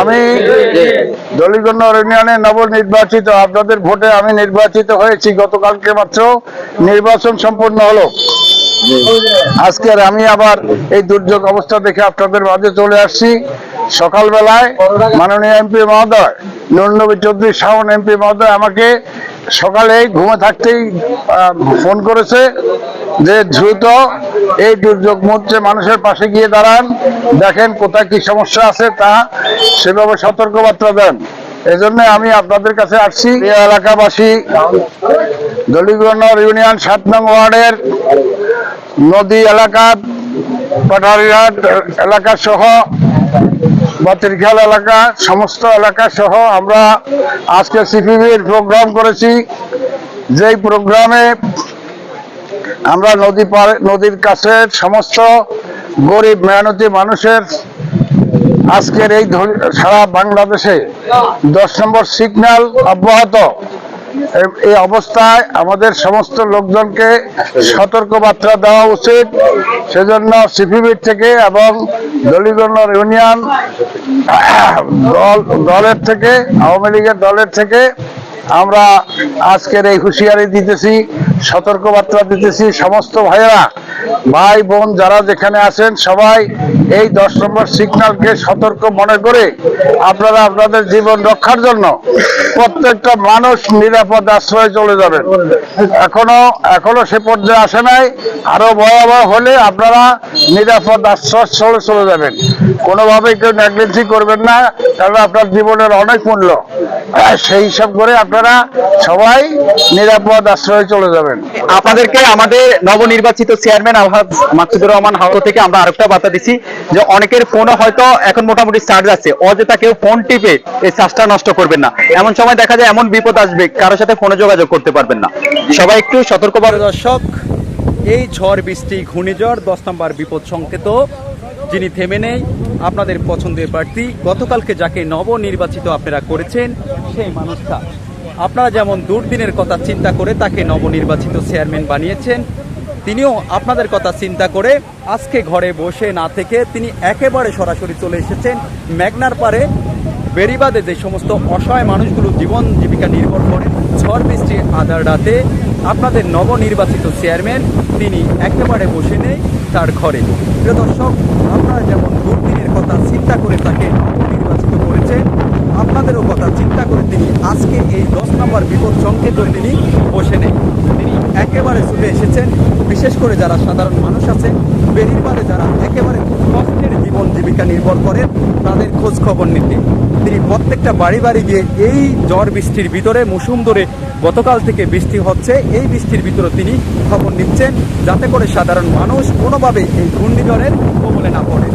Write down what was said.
আমি দলিগঞ্জ ইউনিয়নে নবনির্বাচিত আপনাদের ভোটে আমি নির্বাচিত হয়েছি গতকালকে মাত্র। নির্বাচন সম্পন্ন হলো। আজকের আমি আবার এই দুর্যোগ অবস্থা দেখে আপনাদের মাঝে চলে আসছি। সকালবেলায় মাননীয় এমপি মহোদয় নুরনবী চৌধুরী শাওন এমপি মহোদয় আমাকে সকালে ঘুমে থাকতেই ফোন করেছে। যে দ্রুত এই দুর্যোগ মুহূর্তে মানুষের পাশে গিয়ে দাঁড়ান। দেখেন কোথায় কি সমস্যা আছে তা সেভাবে সতর্কবার্তা দেন। এজন্য আমি আপনাদের কাছে আসছি। এলাকাবাসী দলিগঞ্জ ইউনিয়ন সাত নং ওয়ার্ডের নদী এলাকা পাটারিঘাট এলাকা সহ, বাতিরখাল এলাকা, সমস্ত এলাকা সহ আমরা আজকে সিপিবির প্রোগ্রাম করেছি। যেই প্রোগ্রামে আমরা নদী পার, নদীর কাছে সমস্ত গরিব মেহনতি মানুষের আজকের এই সারা বাংলাদেশে দশ নম্বর সিগন্যাল অব্যাহত। এই অবস্থায় আমাদের সমস্ত লোকজনকে সতর্কবার্তা দেওয়া উচিত। সেজন্য সিপিবির থেকে এবং দলিগঞ্জ ইউনিয়ন, দল, দলের থেকে, আওয়ামী লীগের দলের থেকে আমরা আজকের এই হুঁশিয়ারি দিতেছি, সতর্কবার্তা দিতেছি সমস্ত ভাইয়েরা। ভাই, বোন যারা যেখানে আছেন, সবাই এই দশ নম্বর সিগন্যালকে সতর্ক মনে করে আপনারা আপনাদের জীবন রক্ষার জন্য প্রত্যেকটা মানুষ নিরাপদ আশ্রয়ে চলে যাবেন। এখনও এখনও সে পর্যায়ে আসে নাই। আরও ভয়াবহ হলে আপনারা নিরাপদ আশ্রয় চলে চলে যাবেন। কোনোভাবে কেউ নেগলেন্সি করবেন না, কারণ আপনার জীবনের অনেক মূল্য। সেই হিসাব করে আপনারা সবাই নিরাপদ আশ্রয়ে চলে যাবেন। আপনাদেরকে আমাদের নবনির্বাচিত চেয়ারম্যান আলহাজ মাকসুদুর রহমান হাওড় থেকে আমরা আরেকটা বার্তা দিচ্ছি যে অনেকের ফোনও হয়তো এখন মোটামুটি চার্জ আছে অযথা কেউ ফোন টিপে এই চার্জটা নষ্ট করবেন না। এমন সময় দেখা যায় এমন বিপদ আসবে কারোর সাথে ফোনে যোগাযোগ করতে পারবেন না। সবাই একটু সতর্কভাবে দর্শক এই ঝড় বৃষ্টি ঘূর্ণিঝড় দশ নম্বর বিপদ সংকেত যিনি থেমে নেই, আপনাদের পছন্দের প্রার্থী, গতকালকে যাকে নবনির্বাচিত আপনারা করেছেন, সেই মানুষটা। আপনারা যেমন দুর্দিনের কথা চিন্তা করে তাকে নবনির্বাচিত চেয়ারম্যান বানিয়েছেন, তিনিও আপনাদের কথা চিন্তা করে আজকে ঘরে বসে না থেকে তিনি একেবারে সরাসরি চলে এসেছেন মেঘনার পারে বেরিবাদে যে সমস্ত অসহায় মানুষগুলো জীবন জীবিকা নির্ভর করে, ঝড় বৃষ্টির আধার রাতে আপনাদের নবনির্বাচিত চেয়ারম্যান, তিনি একেবারে বসে নেই তার ঘরে। প্রিয় দর্শক, আপনারা যেমন দুর্দিনের কথা চিন্তা করে তাকে নবনির্বাচিত করেছেন, আপনাদেরও কথা চিন্তা করে তিনি আজকে এই দশ নম্বর বিপদ সংকেত তিনি বসে নেই। তিনি একেবারে ছুটে এসেছেন, বিশেষ করে যারা সাধারণ মানুষ আছে বেরিবাদে যারা একেবারে কষ্টের জীবন জীবিকা নির্ভর করেন, তাদের খোঁজ খবর নিতে। তিনি প্রত্যেকটা বাড়ি বাড়ি গিয়ে এই ঝড় বৃষ্টির ভিতরে মৌসুম ধরে গতকাল থেকে বৃষ্টি হচ্ছে। এই বৃষ্টির ভিতরে তিনি খবর নিচ্ছেন, যাতে করে সাধারণ মানুষ কোনোভাবে এই ঘূর্ণিঝড়ের কবলে না পড়ে।